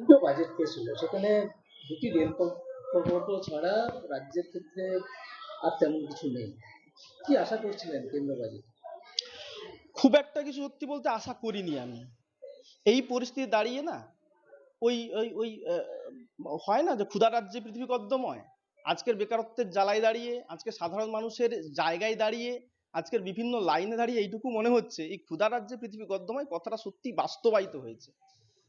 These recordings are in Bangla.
দুটো বাজেট পেশ হলো সেখানে দুটি রেল প্র- প্রকল্প ছাড়া রাজ্যের ক্ষেত্রে আর তেমন কিছু নেই। কি আশা করছিলেন কেন্দ্র বাজেট খুব একটা কিছু সত্যি বলতে আশা করিনি আমি। এই পরিস্থিতি দাঁড়িয়ে না, ওই ওই ওই হয় না যে ক্ষুধা রাজ্যে পৃথিবী কদ্দময়? আজকের বেকারত্বের জ্বালায় দাঁড়িয়ে, আজকে সাধারণ মানুষের জায়গায় দাঁড়িয়ে, আজকের বিভিন্ন লাইনে দাঁড়িয়ে এইটুকু মনে হচ্ছে, এই ক্ষুধা রাজ্যে পৃথিবী কদ্দময় কথাটা সত্যি বাস্তবায়িত হয়েছে।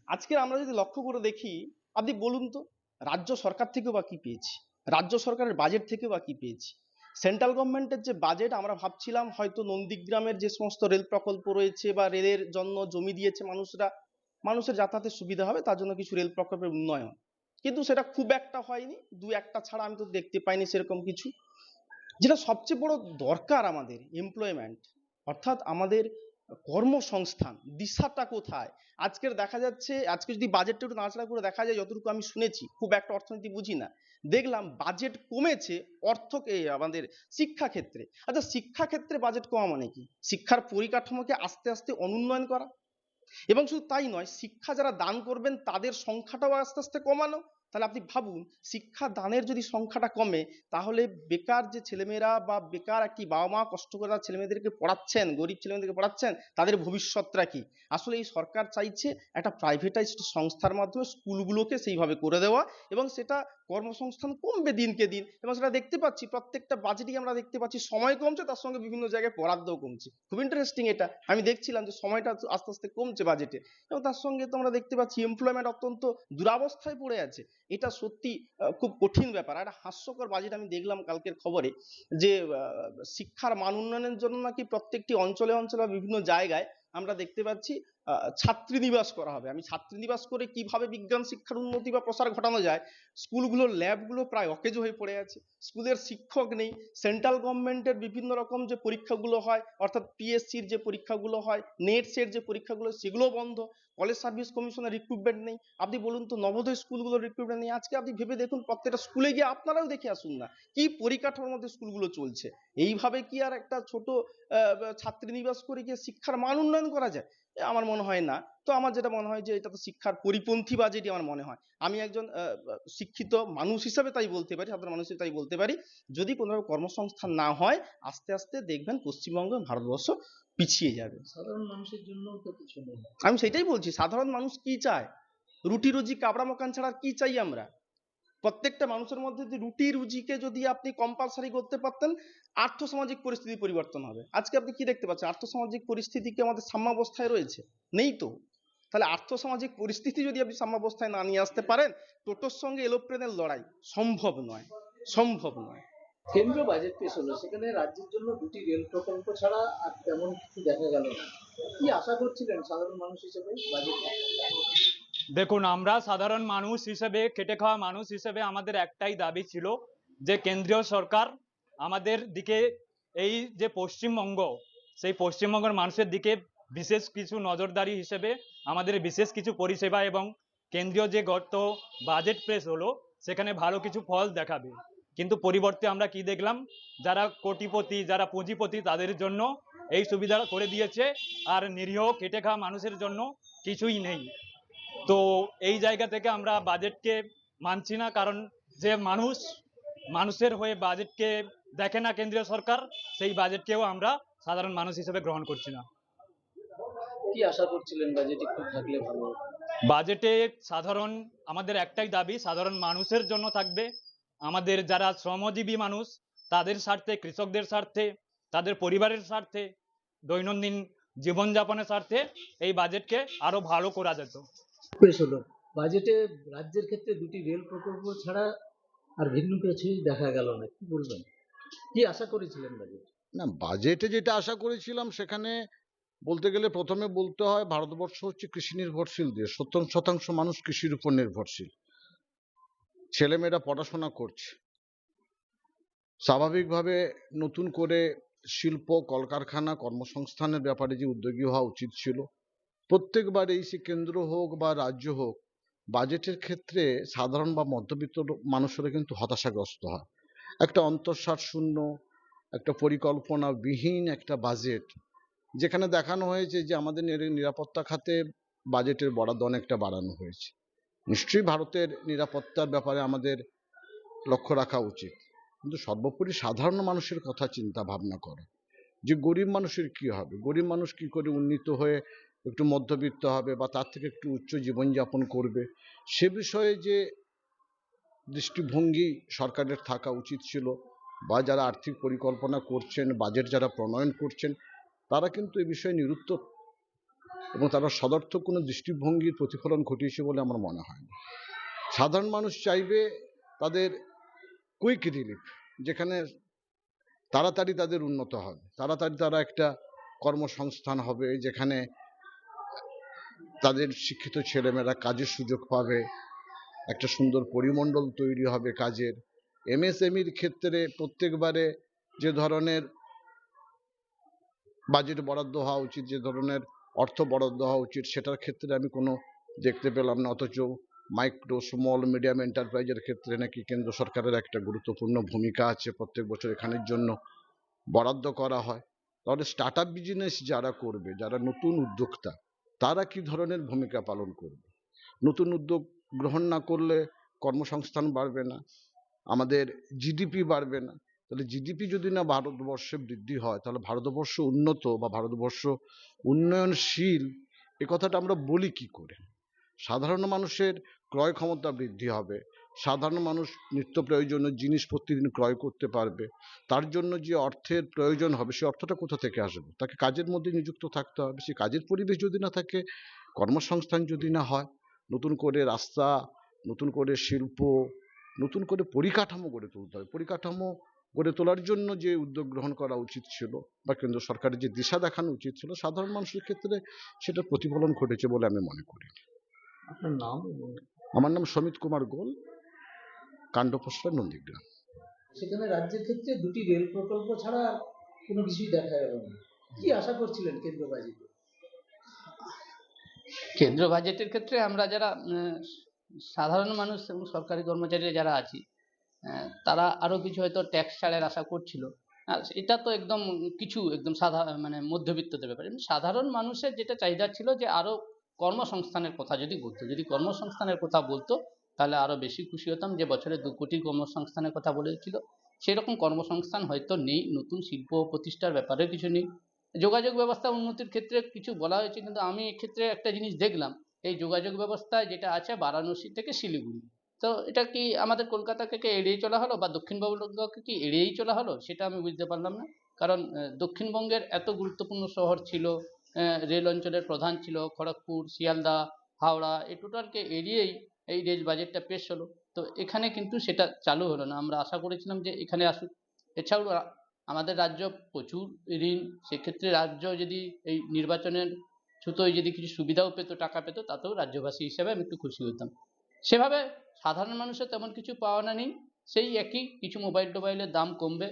আজকে আমরা যদি লক্ষ্য করে দেখি, আপনি বলুন তো, রাজ্য সরকার থেকেও বা কি পেয়েছি? রাজ্য সরকারের বাজেট থেকেও বা কি পেয়েছি? সেন্ট্রাল গভর্নমেন্টের যে বাজেট আমরা ভাবছিলাম, হয়তো নন্দীগ্রামের যে সমস্ত রেল প্রকল্প রয়েছে বা রেলের জন্য জমি দিয়েছে মানুষরা, মানুষের যাতায়াতের সুবিধা হবে, তার জন্য কিছু রেল প্রকল্পের উন্নয়ন। কিন্তু সেটা খুব একটা হয়নি, দু একটা ছাড়া আমি তো দেখতে পাইনি সেরকম কিছু। যেটা সবচেয়ে বড় দরকার আমাদের এমপ্লয়মেন্ট অর্থাৎ আমাদের কর্মসংস্থান, দিশাটা কোথায়? আজকের দেখা যাচ্ছে, আজকে যদি বাজেটটা একটু নাড়াচাড়া করে দেখা যায়, যতটুকু আমি শুনেছি, খুব একটা অর্থনীতি বুঝি না। দেখলাম বাজেট কমেছে অর্থ আমাদের শিক্ষা ক্ষেত্রে আচ্ছা শিক্ষা ক্ষেত্রে বাজেট কমা মানে কি? শিক্ষার পরিকাঠামোকে আস্তে আস্তে অনুন্নয়ন করা। এবং শুধু তাই নয়, শিক্ষা যারা দান করবেন, তাদের সংখ্যাটাও আস্তে আস্তে কমানো। তাহলে আপনি ভাবুন, শিক্ষা দানের যদি সংখ্যাটা কমে, তাহলে বেকার যে ছেলেমেয়েরা বা বেকার একটি বাবা মা কষ্ট করে তার ছেলেমেয়েদেরকে পড়াচ্ছেন, গরিব ছেলেমেয়েদেরকে পড়াচ্ছেন, তাদের ভবিষ্যৎটা কি? আসলে এই সরকার চাইছে একটা প্রাইভেটাইজড সংস্থার মাধ্যমে স্কুলগুলোকে সেইভাবে করে দেওয়া এবং সেটা কর্মসংস্থান কমবে দিনকে দিন। এবং সেটা দেখতে পাচ্ছি, প্রত্যেকটা বাজেটই আমরা দেখতে পাচ্ছি, সময় কমছে, তার সঙ্গে বিভিন্ন জায়গায় বরাদ্দও কমছে। খুব ইন্টারেস্টিং এটা। আমি দেখছিলাম যে সময়টা আস্তে আস্তে কমছে বাজেটে এবং তার সঙ্গে তো আমরা দেখতে পাচ্ছি এমপ্লয়মেন্ট অত্যন্ত দুরাবস্থায় পড়ে আছে। এটা সত্যি খুব কঠিন ব্যাপার। একটা হাস্যকর বাজেট আমি দেখলাম কালকের খবরে যে শিক্ষার মান উন্নয়নের জন্য নাকি প্রত্যেকটি অঞ্চলে অঞ্চলে বিভিন্ন জায়গায় আমরা দেখতে পাচ্ছি আহ, ছাত্রীনিবাস করা হবে। আমি ছাত্রী নিবাস করে কীভাবে বিজ্ঞান শিক্ষার উন্নতি বা প্রসার ঘটানো যায় স্কুলগুলোর ল্যাবগুলো প্রায় অকেজো হয়ে পড়ে আছে। স্কুলের শিক্ষক নেই। সেন্ট্রাল গভর্নমেন্টের বিভিন্ন রকম যে পরীক্ষাগুলো হয় অর্থাৎ পিএসসির যে পরীক্ষাগুলো হয় নেটসের যে পরীক্ষাগুলো সেগুলো বন্ধ। কলেজ সার্ভিস কমিশনের রিক্রুটমেন্ট নেই। আপনি বলুন তো নবোদয় স্কুলগুলোর রিক্রুটমেন্ট নেই। আজকে আপনি ভেবে দেখুন প্রত্যেকটা স্কুলে গিয়ে আপনারাও দেখে আসুন না কি পরিকাঠামোর মধ্যে স্কুলগুলো চলছে। এইভাবে কি আর একটা ছোট ছাত্রী নিবাস করে গিয়ে শিক্ষার মান উন্নয়ন করা যায়? আমার মনে হয় না। তো আমার যেটা মনে হয় যে এটা তো শিক্ষার পরিপন্থী বাজেটই আমার মনে হয়। আমি একজন শিক্ষিত মানুষ হিসাবে তাই বলতে পারি সাধারণ মানুষ হিসেবে তাই বলতে পারি। যদি কোনো কর্মসংস্থান না হয় আস্তে আস্তে দেখবেন পশ্চিমবঙ্গ ভারতবর্ষ পিছিয়ে যাবে। সাধারণ মানুষের জন্য তো কিছু নেই। আমি সেটাই বলছি সাধারণ মানুষ কি চায়? রুটি রুজি কাবড়া মকান ছাড়া কি চাই আমরা? প্রত্যেকটা মানুষের মধ্যে যদি রুটি রুজিকে যদি আপনি কম্পালসারি করতে পারতেন, আর্থসামাজিক পরিস্থিতি পরিবর্তন হবে। আজকে আপনি কি দেখতে পাচ্ছেন? আর্থসামাজিক পরিস্থিতি কি আমাদের সাম্যাবস্থায় রয়েছে? নেই তো। তাহলে আর্থসামাজিক পরিস্থিতি যদি আপনি সাম্যাবস্থায় না নিয়ে আসতে পারেন, টোটোর সঙ্গে এলোপ্লেনের লড়াই সম্ভব নয়। সম্ভব নয়। কেন্দ্র বাজেট পেশ হলো, সেখানে রাজ্যের জন্য দুটি রেল প্রকল্প ছাড়া আর তেমন কিছু দেখা গেল না। কি আশা করছিলেন সাধারণ মানুষ হিসেবে বাজেট দেখুন, আমরা সাধারণ মানুষ হিসেবে, খেটে খাওয়া মানুষ হিসেবে আমাদের একটাই দাবি ছিল যে কেন্দ্রীয় সরকার আমাদের দিকে এই যে পশ্চিমবঙ্গ, সেই পশ্চিমবঙ্গের মানুষের দিকে বিশেষ কিছু নজরদারি হিসেবে আমাদের বিশেষ কিছু পরিষেবা এবং কেন্দ্রীয় যে গত বাজেট প্রেস হলো, সেখানে ভালো কিছু ফল দেখাবে। কিন্তু পরিবর্তে আমরা কি দেখলাম? যারা কোটিপতি, যারা পুঁজিপতি, তাদের জন্য এই সুবিধা করে দিয়েছে। আর নিরীহ, খেটে খাওয়া মানুষের জন্য কিছুই নেই। তো এই জায়গা থেকে আমরা বাজেটকে মানছি না কারণ যে মানুষ মানুষের হয়ে বাজেটকে দেখে না কেন্দ্রীয় সরকার সেই বাজেটকেও আমরা সাধারণ মানুষ হিসেবে গ্রহণ করছি না। কি আশা করছিলেন বাজেট একটু থাকলে ভালো বাজেটে সাধারণ আমাদের একটাই দাবি সাধারণ মানুষের জন্য থাকবে। আমাদের যারা শ্রমজীবী মানুষ তাদের স্বার্থে কৃষকদের স্বার্থে তাদের পরিবারের স্বার্থে দৈনন্দিন জীবনযাপনের স্বার্থে এই বাজেটকে আরও ভালো করা যেত। পেশ হলো। বাজেটে রাজ্যের ক্ষেত্রে দুটি রেল প্রকল্প ছাড়া আর ভিন্ন কিছুই দেখা গেল না, কি বলবেন? কি আশা করেছিলেন বাজেট না বাজেটে যেটা আশা করেছিলাম সেখানে বলতে গেলে প্রথমে বলতে হয় ভারতবর্ষ হচ্ছে কৃষি নির্ভরশীল দেশ, সত্তর শতাংশ মানুষ কৃষির উপর নির্ভরশীল। ছেলেমেয়েরা পড়াশোনা করছে। স্বাভাবিকভাবে নতুন করে শিল্প, কলকারখানা, কর্মসংস্থানের ব্যাপারে যে উদ্যোগী হওয়া উচিত ছিল প্রত্যেকবারেই সে কেন্দ্র হোক বা রাজ্য হোক বাজেটের ক্ষেত্রে সাধারণ বা মধ্যবিত্ত মানুষেরা কিন্তু হতাশাগ্রস্ত হয়। একটা অন্তঃসার শূন্য, একটা পরিকল্পনা বিহীন একটা বাজেট যেখানে দেখানো হয়েছে যে আমাদের নির- নিরাপত্তা খাতে বাজেটের বরাদ্দ অনেকটা বাড়ানো হয়েছে। নিশ্চয়ই ভারতের নিরাপত্তার ব্যাপারে আমাদের লক্ষ্য রাখা উচিত। কিন্তু সর্বোপরি সাধারণ মানুষের কথা চিন্তা ভাবনা করে, যে গরিব মানুষের কি হবে? গরিব মানুষ কি করে উন্নীত হয়ে একটু মধ্যবিত্ত হবে বা তার থেকে একটু উচ্চ জীবনযাপন করবে, সে বিষয়ে যে দৃষ্টিভঙ্গি সরকারের থাকা উচিত ছিল বা যারা আর্থিক পরিকল্পনা করছেন বাজেট যারা প্রণয়ন করছেন, তারা কিন্তু এ বিষয়ে নিরুত্তর এবং তারা সদর্থক কোনো দৃষ্টিভঙ্গির প্রতিফলন ঘটিয়েছে বলে আমার মনে হয় না। সাধারণ মানুষ চাইবে তাদের কুইক রিলিফ যেখানে তাড়াতাড়ি তাদের উন্নত হবে, তাড়াতাড়ি তারা একটা কর্মসংস্থান হবে, যেখানে তাদের শিক্ষিত ছেলেমেয়েরা কাজের সুযোগ পাবে, একটা সুন্দর পরিমণ্ডল তৈরি হবে কাজের। এমএসএমইর ক্ষেত্রে প্রত্যেকবারে যে ধরনের বাজেট বরাদ্দ হওয়া উচিত, যে ধরনের অর্থ বরাদ্দ হওয়া উচিত, সেটার ক্ষেত্রে আমি কোনো দেখতে পেলাম না, অথচ মাইক্রো, স্মল, মিডিয়াম এন্টারপ্রাইজের ক্ষেত্রে নাকি কেন্দ্র সরকারের একটা গুরুত্বপূর্ণ ভূমিকা আছে প্রত্যেক বছর এখানের জন্য বরাদ্দ করা হয়। তাহলে স্টার্ট আপ বিজনেস যারা করবে, যারা নতুন উদ্যোক্তা তারা কি ধরনের ভূমিকা পালন করবে? নতুন উদ্যোগ গ্রহণ না করলে কর্মসংস্থান বাড়বে না, আমাদের জিডিপি বাড়বে না, তাহলে জিডিপি যদি না ভারতবর্ষে বৃদ্ধি হয়, তাহলে ভারতবর্ষ উন্নত বা ভারতবর্ষ উন্নয়নশীল, এ কথাটা আমরা বলি কি করে? সাধারণ মানুষের ক্রয় ক্ষমতা বৃদ্ধি হবে সাধারণ মানুষ নিত্য প্রয়োজনীয় জিনিস প্রতিদিন ক্রয় করতে পারবে। তার জন্য যে অর্থের প্রয়োজন হবে সে অর্থটা কোথা থেকে আসবে? তাকে কাজের মধ্যে নিযুক্ত থাকতে হবে। সে কাজের পরিবেশ যদি না থাকে কর্মসংস্থান যদি না হয় নতুন করে রাস্তা নতুন করে শিল্প নতুন করে পরিকাঠামো গড়ে তুলতে হবে। পরিকাঠামো গড়ে তোলার জন্য যে উদ্যোগ গ্রহণ করা উচিত ছিল বা কেন্দ্র সরকারের যে দিশা দেখানো উচিত ছিল সাধারণ মানুষের ক্ষেত্রে সেটা প্রতিফলন ঘটেছে বলে আমি মনে করি। আপনার নাম আমার নাম সমিত কুমার গোল। কাণ্ডপোষ্টা নন্দীগ্রাম। সেখানে রাজ্যের ক্ষেত্রে দুটি রেল প্রকল্প ছাড়া কোনো কিছুই দেখা গেল না। কি আশা করছিলেন কেন্দ্র বাজেটে? কেন্দ্র বাজেটের ক্ষেত্রে আমরা যারা সাধারণ মানুষ এবং সরকারি কর্মচারী যারা আছি তারা আরও কিছু হয়তো ট্যাক্স ছাড়ের আশা করছিল। এটা তো একদম কিছু একদম সাধারণ মানে মধ্যবিত্তদের ব্যাপারে। সাধারণ মানুষের যেটা চাহিদা ছিল যে আরও কর্মসংস্থানের কথা যদি বলতো যদি কর্মসংস্থানের কথা বলতো তাহলে আরও বেশি খুশি হতাম যে বছরে দু কোটি কর্মসংস্থানের কথা বলেছিল। সেরকম কর্মসংস্থান হয়তো নেই, নতুন শিল্প প্রতিষ্ঠার ব্যাপারে কিছু নেই। যোগাযোগ ব্যবস্থা উন্নতির ক্ষেত্রে কিছু বলা হয়েছে, কিন্তু আমি এক্ষেত্রে একটা জিনিস দেখলাম, এই যোগাযোগ ব্যবস্থায় যেটা আছে বারাণসী থেকে শিলিগুড়ি। তো এটা কি আমাদের কলকাতাকে কি এড়িয়ে চলা হলো বা দক্ষিণবঙ্গকে কি এড়িয়েই চলা হলো, সেটা আমি বুঝতে পারলাম না। কারণ দক্ষিণবঙ্গের এত গুরুত্বপূর্ণ শহর ছিল রেল অঞ্চলের প্রধান ছিল, খড়গপুর, শিয়ালদা, হাওড়া এই টোটালকে এড়িয়েই এই রেল বাজেটটা পেশ হলো। তো এখানে কিন্তু সেটা চালু হলো না। আমরা আশা করেছিলাম যে এখানে আসুক। এছাড়াও আমাদের রাজ্য প্রচুর ঋণ। সেক্ষেত্রে রাজ্য যদি এই নির্বাচনের ছুতোয় যদি কিছু সুবিধাও পেতো টাকা পেতো তাতেও রাজ্যবাসী হিসেবে আমি একটু খুশি হতাম। সেভাবে সাধারণ মানুষের তেমন কিছু পাওনা নেই। সেই একই কিছু মোবাইল টোবাইলের দাম কমবে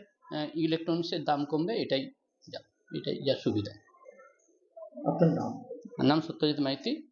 ইলেকট্রনিক্সের দাম কমবে এটাই যা এটাই যা সুবিধা। আপনার নাম? নাম সত্যজিৎ মাইতি।